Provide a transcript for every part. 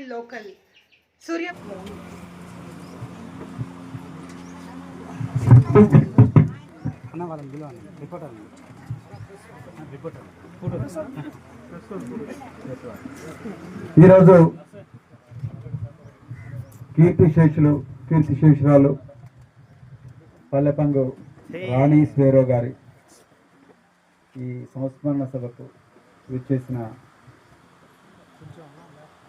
Nine local సూర్య అన్న వాళ్ళని పిలువ reporter reporter. ఈరోజు కీర్తి శేషులు కీర్తి శేషురాలు పల్లెపంగు రాణి స్వేరో గారి ఈ సంస్మరణ సభకు విచ్చేసిన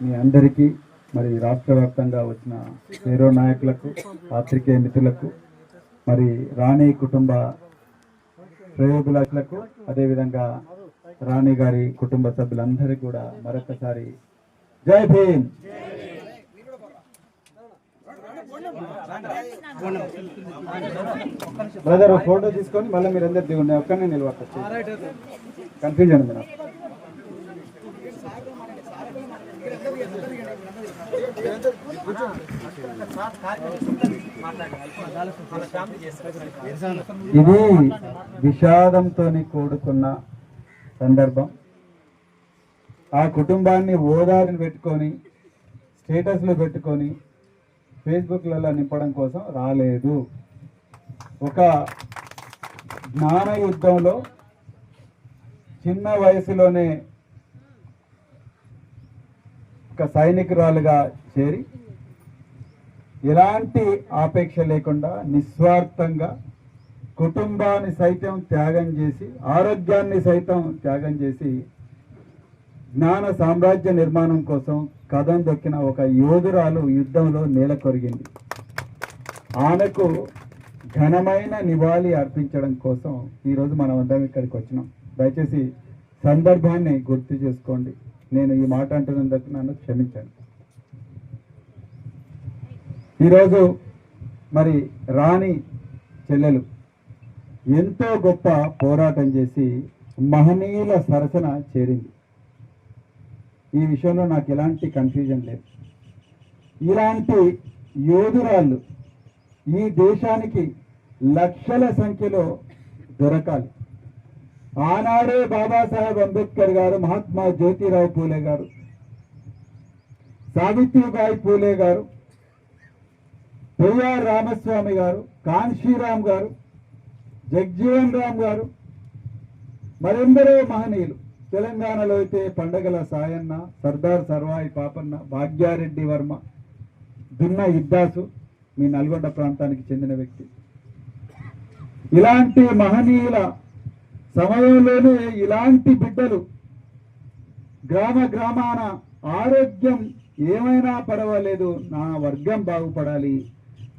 మీ అందరికీ మరి రాష్ట్ర వ్యాప్తంగా వచ్చిన హీరో నాయకులకు పాత్రికేయ మిత్రులకు మరి రాణి కుటుంబ ప్రయోగులకు అదేవిధంగా రాణి గారి కుటుంబ సభ్యులందరికీ కూడా మరొకసారి జై భీమ్! బ్రదర్ ఫోటో తీసుకొని మళ్ళీ మీరు అందరు దిగుండే ఒక్కనే నిలబడచ్చు కన్ఫ్యూజన్ ఉంది నాకు. ఇది విషాదంతో కూడుకున్న సందర్భం. ఆ కుటుంబాన్ని ఓదారిని పెట్టుకొని స్టేటస్లో పెట్టుకొని ఫేస్బుక్లలో నింపడం కోసం రాలేదు. ఒక జ్ఞాన యుద్ధంలో చిన్న వయసులోనే సైనికురాలుగా చేరి ఎలాంటి ఆపేక్ష లేకుండా నిస్వార్థంగా కుటుంబాన్ని సైతం త్యాగం చేసి ఆరోగ్యాన్ని సైతం త్యాగం చేసి జ్ఞాన సామ్రాజ్య నిర్మాణం కోసం కథం దొక్కిన ఒక యోధురాలు యుద్ధంలో నేల కొరిగింది. ఆమెకు ఘనమైన నివాళి అర్పించడం కోసం ఈరోజు మనం అందరం ఇక్కడికి వచ్చినాం. దయచేసి సందర్భాన్ని గుర్తు చేసుకోండి. నేను ఈ మాట అంటున్నందుకు నన్ను క్షమించండి. ఈరోజు మరి రాణి చెల్లెలు ఎంతో గొప్ప పోరాటం చేసి మహనీయుల సరసన చేరింది. ఈ విషయంలో నాకు ఎలాంటి కన్ఫ్యూజన్ లేదు. ఇలాంటి యోధురాళ్ళు ఈ దేశానికి లక్షల సంఖ్యలో దొరకాలి. ఆనాడే బాబాసాహెబ్ అంబేద్కర్ గారు మహాత్మా జ్యోతిరావు పూలే గారు సావిత్రిబాయి పూలే గారు పెయ్యార్ రామస్వామి గారు కాన్షీరామ్ గారు జగ్జీవన్ రామ్ గారు మరెందరో మహనీయులు. తెలంగాణలో అయితే పండగల సాయన్న సర్దార్ సర్వాయి పాపన్న భాగ్యారెడ్డి వర్మ దున్న ఇద్దాసు మీ నల్గొండ ప్రాంతానికి చెందిన వ్యక్తి. ఇలాంటి మహనీయుల సమయంలోనే ఇలాంటి బిడ్డలు గ్రామ గ్రామాన ఆరోగ్యం ఏమైనా పర్వాలేదు నా వర్గం బాగుపడాలి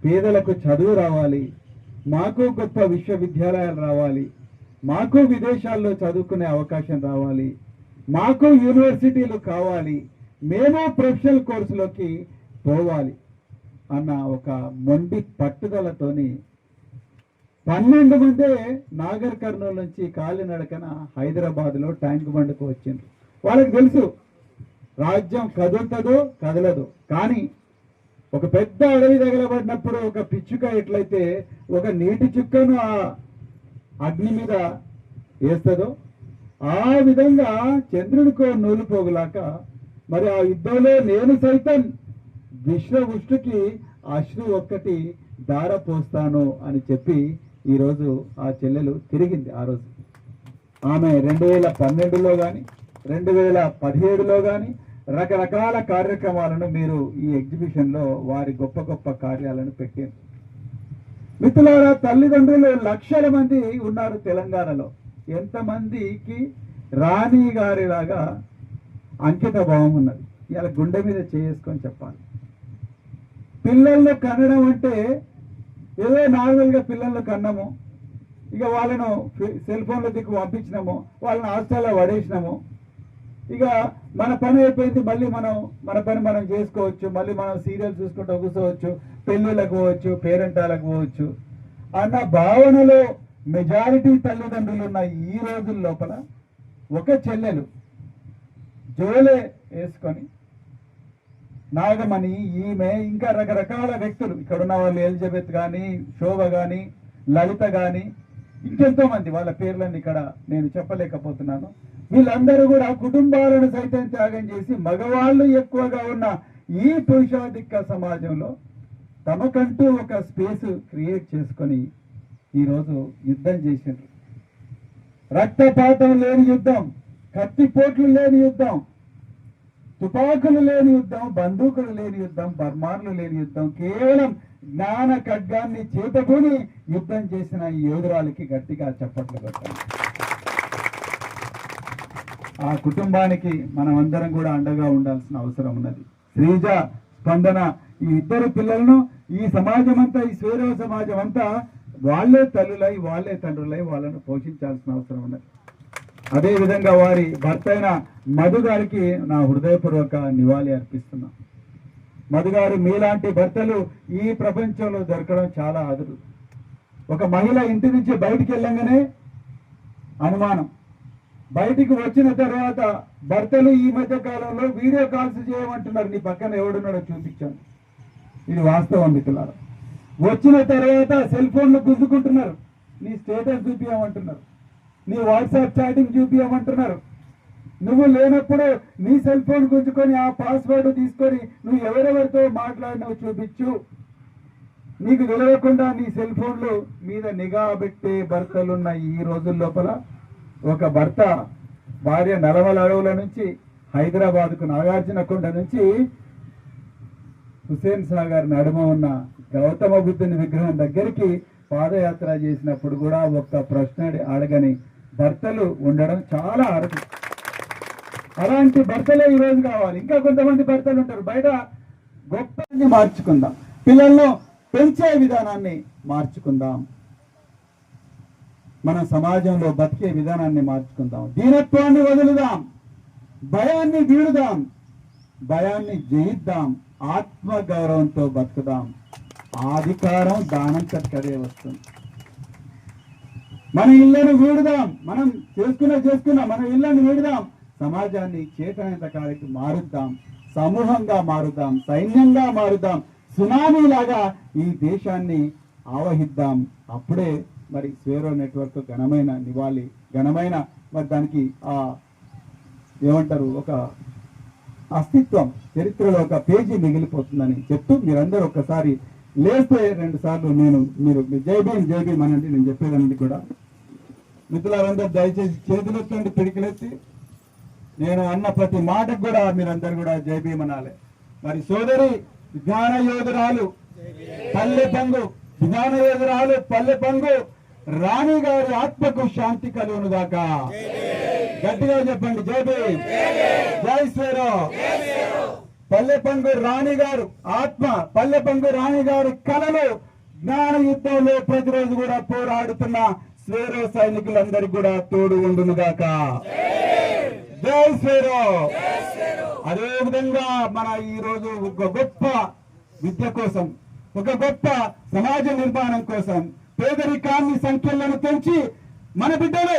పేదలకు చదువు రావాలి మాకు గొప్ప విశ్వవిద్యాలయాలు రావాలి మాకు విదేశాల్లో చదువుకునే అవకాశం రావాలి మాకు యూనివర్సిటీలు కావాలి మేము ప్రొఫెషనల్ కోర్సులోకి పోవాలి అన్న ఒక మొండి పట్టుదలతోని పన్నెండు మంది నాగర్ కర్నూలు నుంచి కాలినడకన హైదరాబాద్లో ట్యాంక్ బండ్కు వచ్చిండ్రు. వాళ్ళకి తెలుసు రాజ్యం కదులుతుందో కదలదు. కానీ ఒక పెద్ద అడవి తగలబడినప్పుడు ఒక పిచ్చుక ఎట్లయితే ఒక నీటి చుక్కను ఆ అగ్ని మీద వేస్తుందో ఆ విధంగా చంద్రుడికో నూలు పోగులాక మరి ఆ యుద్ధంలో నేను సైతం విశ్వ ఉష్టుకి అశ్రు ఒక్కటి దార పోస్తాను అని చెప్పి ఈరోజు ఆ చెల్లెలు తిరిగింది ఆ రోజు. ఆమె రెండు వేల పన్నెండులో కానీ రెండు వేల పదిహేడులో కానీ రకరకాల కార్యక్రమాలను మీరు ఈ ఎగ్జిబిషన్లో వారి గొప్ప గొప్ప కార్యాలను పెట్టారు మిత్రులారా తల్లిదండ్రులు లక్షల మంది ఉన్నారు తెలంగాణలో. ఎంతమందికి రాణి గారిలాగా అంకిత భావం ఉన్నది. ఇలా గుండె మీద చేసుకొని చెప్పాలి. పిల్లల్లో కనడం అంటే ఏదో నార్మల్గా పిల్లలను కన్నాము. ఇక వాళ్ళను సెల్ ఫోన్ల దిక్కు పంపించినాము. వాళ్ళని హాస్టల్లో పడేసినాము. ఇక మన పని అయిపోయింది. మళ్ళీ మనం మన పని మనం చేసుకోవచ్చు. మళ్ళీ మనం సీరియల్ చూసుకుంటూ కూర్చోవచ్చు. పెళ్ళిళ్ళకు పోవచ్చు పేరెంటాలకు పోవచ్చు. అన్న భావనలో మెజారిటీ తల్లిదండ్రులు ఉన్న ఈ రోజుల లోపల ఒక చెల్లెలు జోలే వేసుకొని నాగమణి ఈమె ఇంకా రకరకాల వ్యక్తులు. ఇక్కడ ఉన్న వాళ్ళు ఎలిజబెత్ కానీ శోభ కానీ లలిత కానీ ఇంకెంతో మంది వాళ్ళ పేర్లను ఇక్కడ నేను చెప్పలేకపోతున్నాను. వీళ్ళందరూ కూడా కుటుంబాలను సైతం త్యాగం చేసి మగవాళ్ళు ఎక్కువగా ఉన్న ఈ పురుషాధిక సమాజంలో తమకంటూ ఒక స్పేస్ క్రియేట్ చేసుకొని ఈరోజు యుద్ధం చేసిండ్రు. రక్తపాతం లేని యుద్ధం కత్తిపోట్లు లేని యుద్ధం తుపాకులు లేని యుద్ధం బందూకులు లేని యుద్ధం బర్మార్లు లేని యుద్ధం కేవలం జ్ఞాన ఖడ్గాన్ని చేతబూని యుద్ధం చేసిన ఈ యోధురాలకి గట్టిగా చప్పట్లు కొట్టాలి. ఆ కుటుంబానికి మనం అందరం కూడా అండగా ఉండాల్సిన అవసరం ఉన్నది. శ్రీజ స్పందన ఈ ఇద్దరు పిల్లలను ఈ సమాజం అంతా ఈ స్వేరవ సమాజం అంతా వాళ్ళే తల్లులై వాళ్ళే తండ్రులై వాళ్ళను పోషించాల్సిన అవసరం ఉన్నది. అదే విధంగా వారి భర్త అయిన మధు గారికి నా హృదయపూర్వక నివాళి అర్పిస్తున్నా. మధు గారు మీలాంటి భర్తలు ఈ ప్రపంచంలో దొరకడం చాలా అదురు. ఒక మహిళ ఇంటి నుంచి బయటికి వెళ్ళంగానే అనుమానం. బయటికి వచ్చిన తర్వాత భర్తలు ఈ మధ్య కాలంలో వీడియో కాల్స్ చేయమంటున్నారు. నీ పక్కన ఎవడున్నాడో చూపించాను. ఇది వాస్తవం మిత్రులారా. వచ్చిన తర్వాత సెల్ ఫోన్లు గుంజుకుంటున్నారు నీ స్టేటస్ చూపించమంటున్నారు నీ వాట్సాప్ చాటింగ్ చూపించమంటున్నారు నువ్వు లేనప్పుడు నీ సెల్ ఫోన్ గుంజుకొని ఆ పాస్వర్డ్ తీసుకొని నువ్వు ఎవరెవరితో మాట్లాడినావు చూపించు. నీకు తెలియకుండా నీ సెల్ ఫోన్లు మీద నిఘా పెట్టే భర్తలున్న ఈ రోజుల లోపల. ఒక భర్త భార్య నలమల అడవుల నుంచి హైదరాబాద్కు నాగార్జునకొండ నుంచి హుసేన్ సాగర్ నడుమ ఉన్న గౌతమ బుద్ధుని విగ్రహం దగ్గరికి పాదయాత్ర చేసినప్పుడు కూడా ఒక్క ప్రశ్న అడగని భర్తలు ఉండడం చాలా అరుదు అలాంటి భర్తలే ఈరోజు కావాలి. ఇంకా కొంతమంది భర్తలు ఉంటారు. బయట గొప్పని మార్చుకుందాం. పిల్లలను పెంచే విధానాన్ని మార్చుకుందాం. మన సమాజంలో బతికే విధానాన్ని మార్చుకుందాం. దీనత్వాన్ని వదులుదాం. భయాన్ని వీడుదాం. భయాన్ని జయిద్దాం. ఆత్మ గౌరవంతో బతుకుదాం. ఆధికారం దానం చక్కదే వస్తుంది. మన ఇళ్ళను వీడుదాం. మనం చేసుకున్న చేసుకున్న మన ఇళ్ళను వీడుదాం. సమాజాన్ని చేతనంత కాడికి మారుద్దాం. సమూహంగా మారుదాం సైన్యంగా మారుదాం సునామీ లాగా ఈ దేశాన్ని ఆవహిద్దాం. అప్పుడే మరి స్వేరో నెట్వర్క్ ఘనమైన నివాళి ఘనమైన మరి దానికి ఆ ఏమంటారు ఒక అస్తిత్వం చరిత్రలో ఒక పేజీ మిగిలిపోతుందని చెప్తూ మీరందరూ ఒక్కసారి లేస్తే రెండు సార్లు నేను మీరు జై భీమ్ జై భీమ్ అనండి నేను చెప్పేదానికి కూడా మిత్రులందరూ దయచేసి చేతులెత్తండి పిడికిలెత్తి నేను అన్న ప్రతి మాటకు కూడా మీరందరూ కూడా జై అనాలి. మరి సోదరి విజ్ఞాన యోధురాలు పల్లె పంగు విజ్ఞాన యోధురాలు పల్లె పంగు రాణి గారి ఆత్మకు శాంతి కలుగును దాకా గట్టిగా చెప్పండి జై జై శ్రీరామ్. పల్లె పంగు రాణి గారు ఆత్మ పల్లె పంగు రాణి గారి కళలు జ్ఞాన యుద్ధంలో ప్రతిరోజు కూడా పోరాడుతున్న స్వేరో సైనికులందరికీ కూడా తోడు ఉండును గాక జై శ్రీరామ్. అదే విధంగా మన ఈ రోజు ఒక గొప్ప విద్య కోసం ఒక గొప్ప సమాజ నిర్మాణం కోసం పేదరికాన్ని సంఖ్యలను పెంచి మన బిడ్డలు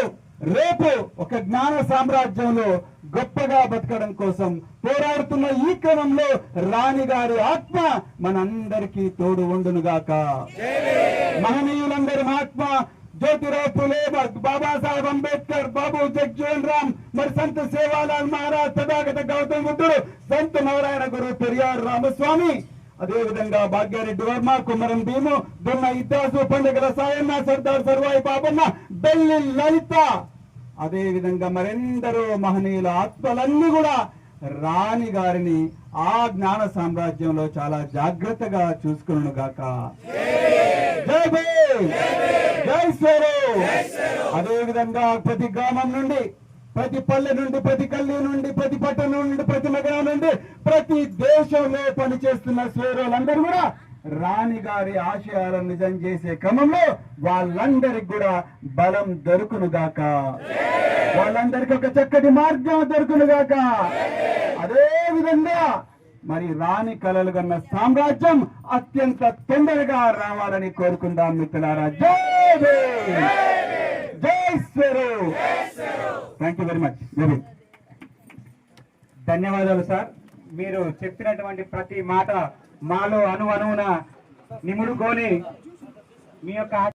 రేపు ఒక జ్ఞాన సామ్రాజ్యంలో గొప్పగా బతకడం కోసం పోరాడుతున్న ఈ క్రమంలో రాణి గారి ఆత్మ మనందరికీ తోడు ఉండునుగాక. మహనీయులందరి ఆత్మ జ్యోతిరావు ఫులే బాబాసాహెబ్ అంబేద్కర్ బాబు జగ్జీవన్ రామ్ మరి సంత సేవాలాల్ మహారాజ్ తథాగత గౌతమ్ బుద్ధుడు సంత నారాయణ గురు పెరియార్ రామస్వామి. అదే విధంగా భాగ్యారెడ్డి వర్మ కుమరం భీము దొన్న ఇద్దాసు పండుగల సాయన్న సర్దార్ సర్వాయి పాపమ్మ బెల్లి లలిత. అదే విధంగా మరెందరో మహనీయుల ఆత్మలన్నీ కూడా రాణి గారిని ఆ జ్ఞాన సామ్రాజ్యంలో చాలా జాగ్రత్తగా చూసుకును గాక జై భీమ్ జై శ్రీరు అదే విధంగా ప్రతి గ్రామం నుండి ప్రతి పల్లె నుండి ప్రతి కల్లి నుండి ప్రతి పట్టణం నుండి ప్రతి నగరం నుండి ప్రతి దేశంలో పనిచేస్తున్న శ్రేరులందరూ కూడా రాణి గారి ఆశయాలను నిజం చేసే క్రమంలో వాళ్ళందరికి కూడా బలం దొరుకును గాక. వాళ్ళందరికీ ఒక చక్కటి మార్గం దొరుకును గాక. అదే విధంగా మరి రాణి కలలు కన్న సామ్రాజ్యం అత్యంత తొందరగా రావాలని కోరుకుందాం మిత్రులారా. జై జైశ్వరు జై శ్రీరు thank you very much very ధన్యవాదాలు సార్. మీరు చెప్పినటువంటి ప్రతి మాట మాలో అణు అణువున నిముడుకొని మీ యొక్క